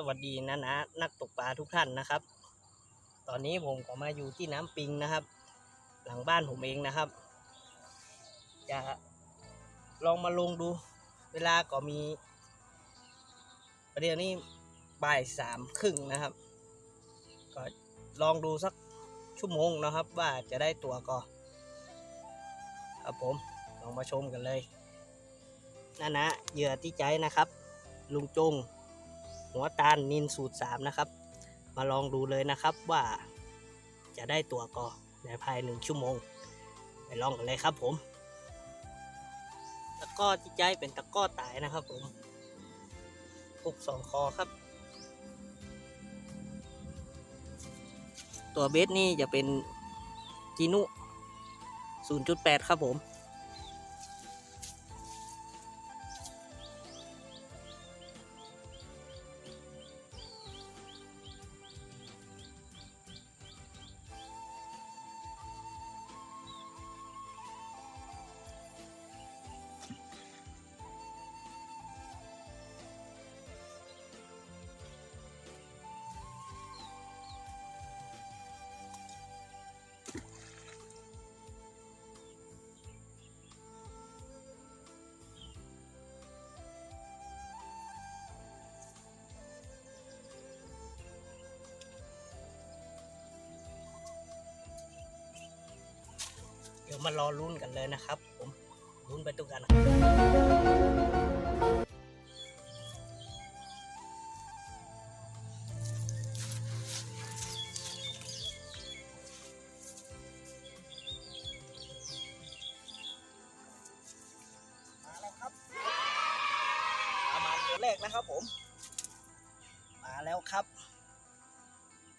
สวัสดีนะนะนักตกปลาทุกท่านนะครับ ตอนนี้ผมก็มาอยู่ที่น้ำปิงนะครับ หลังบ้านผมเองนะครับ จะลองมาลงดู เวลาก็มี ประเดี๋ยวนี้บ่ายสามครึ่งนะครับ ก็ลองดูสักชั่วโมงนะครับ ว่าจะได้ตัวก็ครับผมลองมาชมกันเลยนะนะเหยื่อที่ใจนะครับ ลุงจง หัวตาลนินสูตรสามนะครับ มาลองดูเลยนะครับว่าจะได้ตัวกอในภายหนึ่งชั่วโมง ไปลองกันเลยครับผม ตะก้อที่ใจเป็นตะก้อตายนะครับผมปุกสองคอครับ ตัวเบสนี่จะเป็นจีนุ0.8 ครับผม เดี๋ยวมารอลุ้นกันเลยนะครับผมลุ้นไปตัวกันนะครับมาแล้วครับปลาหมานตัวแรกนะครับผม มาแล้วครับ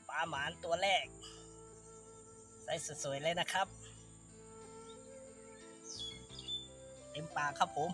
ปลาหมานตัวแรกใส่สวยๆเลยนะครับ เต็มปากครับผม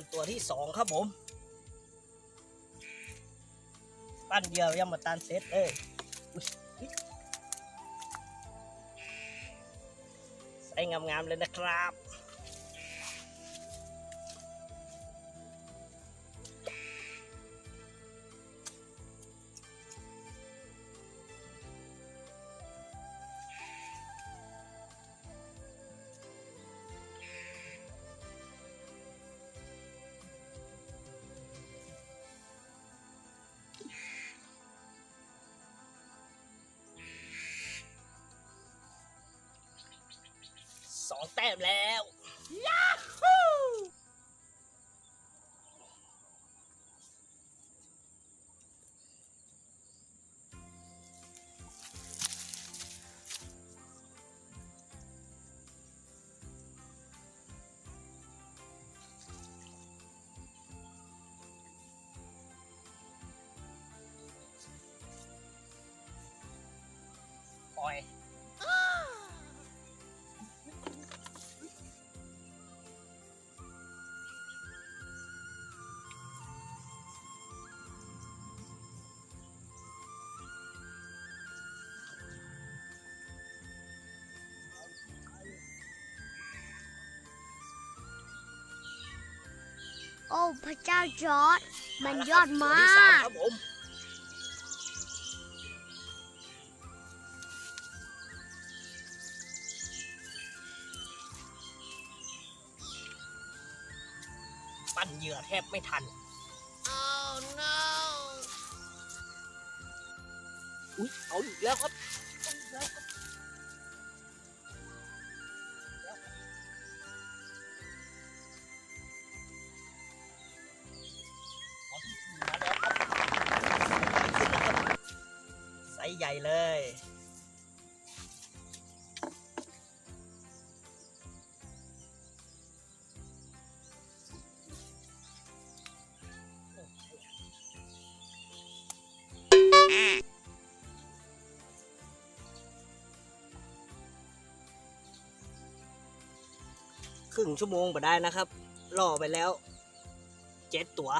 านตัวที่สองครับผม ปั้นเดียวยังมาตานเซตเอ้ยอุ๊ยอุ๊ยใส่งามๆเลยนะครับ แต้มแล้ว โอ้พระเจ้าจอร์ดมันยอดมาตัวที่สามกครับผม ปั้นเหยื่อแทบไม่ทัน oh no อุ๊ย เอาอีกแล้วครับไซส์ใหญ่ เลย ครึ่งชั่วโมงไปได้นะครับล่อไปแล้วเจ็ดตัว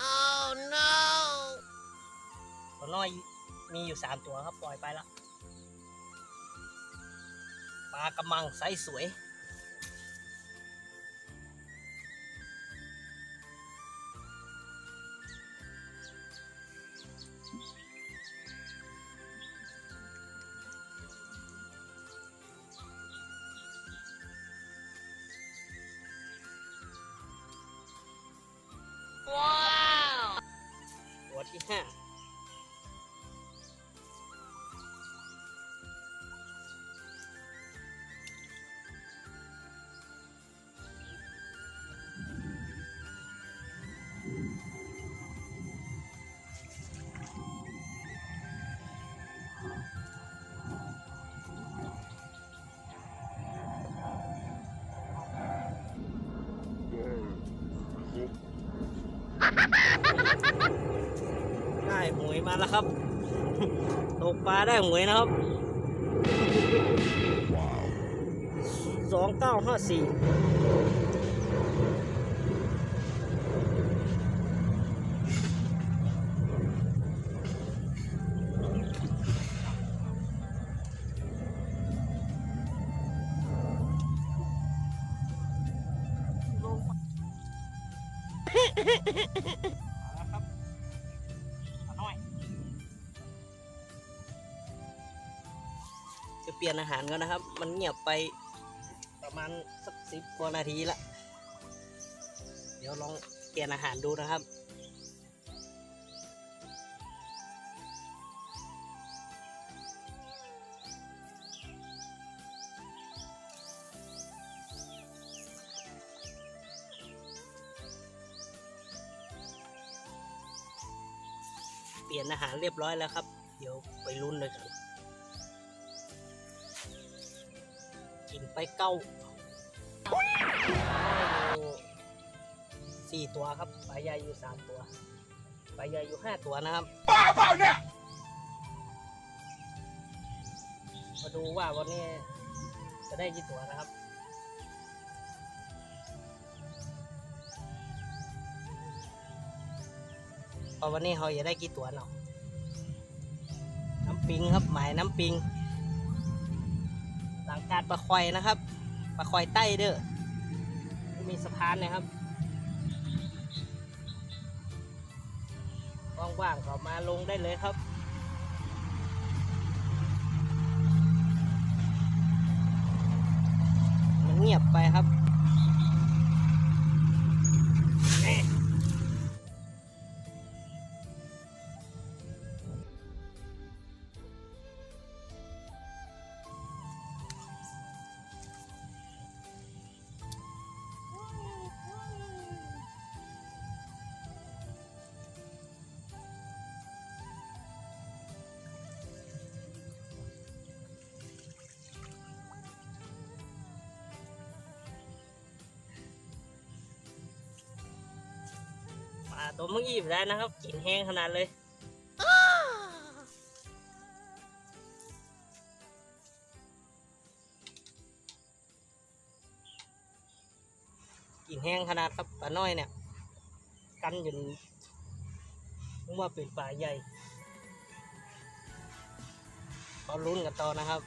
oh no ตัวน้อย มีอยู่สามตัวครับปล่อยไปละปลากระมังไซส์สวย ว้าว ตัวที่ห้า มาแล้วครับ ตกปลาได้หวยนะครับสองเก้าห้าสี่ เปลี่ยนอาหารกันนะครับ มันเงียบไปประมาณสักสิบกว่านาทีละ เดี๋ยวลองเปลี่ยนอาหารดูนะครับเปลี่ยนอาหารเรียบร้อยแล้วครับ เดี๋ยวไปรุ่นเลยกัน กินไปเก้าอยู่สี่ตัวครับปลาใหญ่อยู่สามตัวปลาใหญ่อยู่ห้าตัวนะครับป้าเปล่าเนี่ยมาดูว่าวันนี้จะได้กี่ตัวนะครับพอวันนี้เราจะได้กี่ตัวเนาะน้ำปิงครับหมายน้ำปิง หลังการปลาควายนะครับปลาควายใต้เด้อมีสะพานนะครับว่างๆก็มาลงได้เลยครับมันเงียบไปครับ ตัวเมื่อกี้ไปแล้นะครับกลินแห้งขนาดเลยกลินแห้งขนาดครับปลาน้อยเนี่ย กันจนนึกว่าเป็นปลาใหญ่เราลุ้นกันต่อนะครับ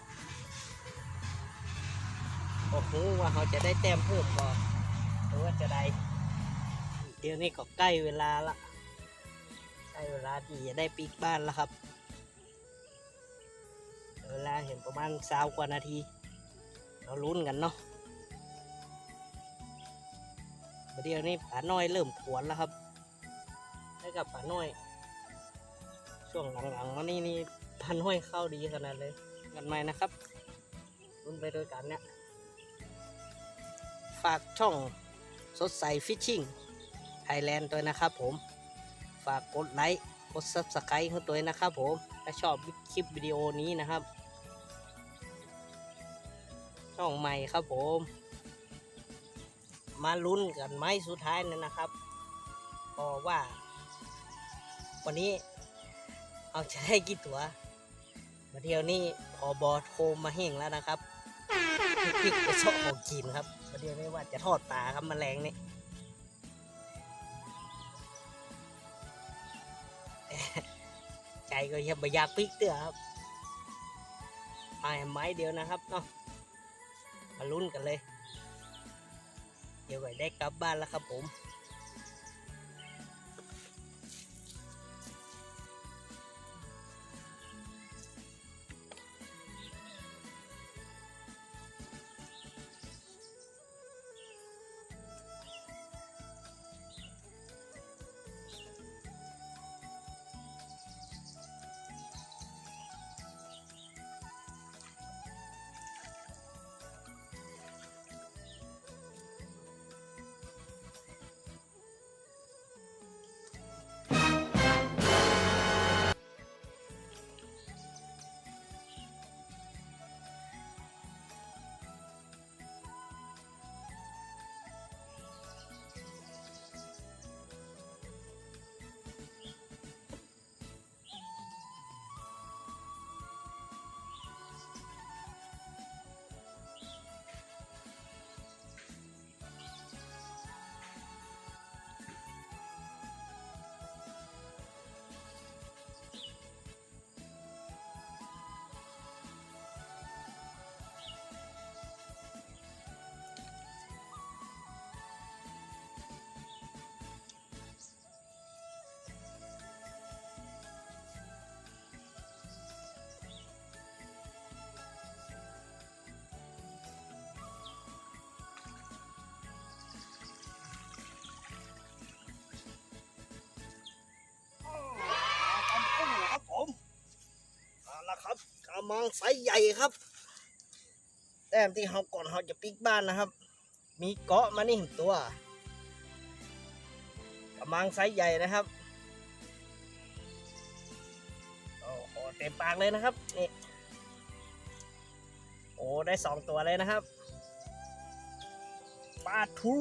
โอ้โหว่าเขาจะได้แต้มเพิ่มก่อนหรือว่าจะได้ เดี๋ยวนี้ก็ใกล้เวลาละใกล้เวลาที่จะได้ปีกบ้านแล้วครับ เวลาเห็นประมาณสาวกว่านาที เราลุ้นกันเนาะเดี๋ยวนี้ป่าน้อยเริ่มขวนแล้วครับให้กับป่าน้อย ช่วงหลังๆมานี่นี่พันห้อยเข้าดีขนาดเลย กันไหมนะครับรุ่นไปด้วยกันเนี่ยฝากช่องสดใสฟิชชิ่ง ไทยแลนด์ด้วยนะครับผม ฝากกดไลค์ กด subscribe ให้ตัวนะครับผม ถ้าชอบคลิปวิดีโอนี้นะครับ ช่องใหม่ครับผม มาลุ้นกันไหมสุดท้ายนั่นนะครับเพราะว่า วันนี้เอาจะได้กี่ตัวมาเที่ยวนี้พอบอโทรมาเฮงแล้วนะครับพริกไปชอบของกินครับมาเที่ยวนี้ว่าจะทอดปลาครับมแมลงนี่ ก็ยังบยาปิกเตือครับไปไม้เดียวนะครับเนาะมาลุ้นกันเลย เดี๋ยวไปได้กลับบ้านแล้วครับผม มังไซส์ใหญ่ครับ แต้มที่เขาก่อนเขาจะปิกบ้านนะครับ มีเกาะมานี่ตัวกระมังไซส์ใหญ่นะครับโอ้โหเต็มปากเลยนะครับนี่โอ้ได้สองตัวเลยนะครับปลาทู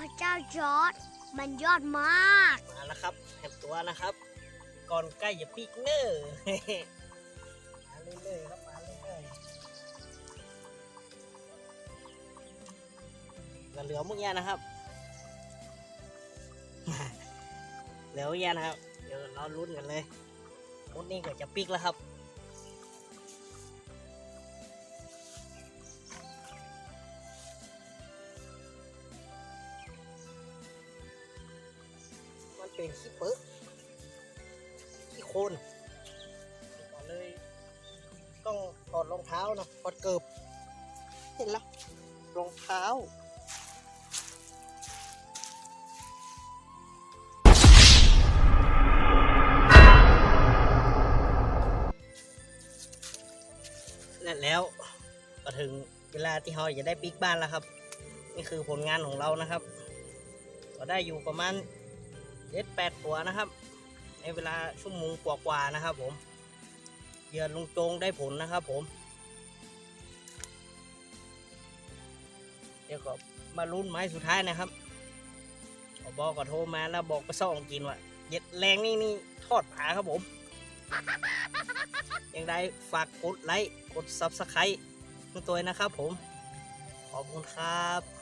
พระเจ้าจอร์ดมันยอดมาก มาแล้วครับแถบตัวนะครับ ก่อนใกล้จะปิกเนอร์มาเรื่อยๆครับมาเรื่อยๆก็เหลือมุกเนี้ยนะครับ เหลือมุกเนี้ยนะครับ เดี๋ยวเราลุ้นกันเลยมุดนี้ก็จะปิกแล้วครับ ขี้เปิ๊กขี้โคนก่อนเลยต้องถอดรองเท้านะถอดเกิบ เห็นแล้วรองเท้าและแล้วก็ถึงเวลาที่เราจะได้ปิกบ้านแล้วครับ นี่คือผลงานของเรานะครับ ก็ได้อยู่ประมาณ เจ็ดแปดตัวนะครับ ในเวลาชั่วโมงกว่าๆนะครับ ผมเหยื่อลุงโจงได้ผลนะครับ ผม เดี๋ยวก็มาลุ้นไม้สุดท้ายนะครับอบอกก็โทรมาแล้วบอกไปซ่องกินว่าเย็ดแรงนี่นี่ทอดผาครับผมยังได้ฝากกดไลค์ กดซับสไครต์ตัวนะครับผม ขอบคุณครับ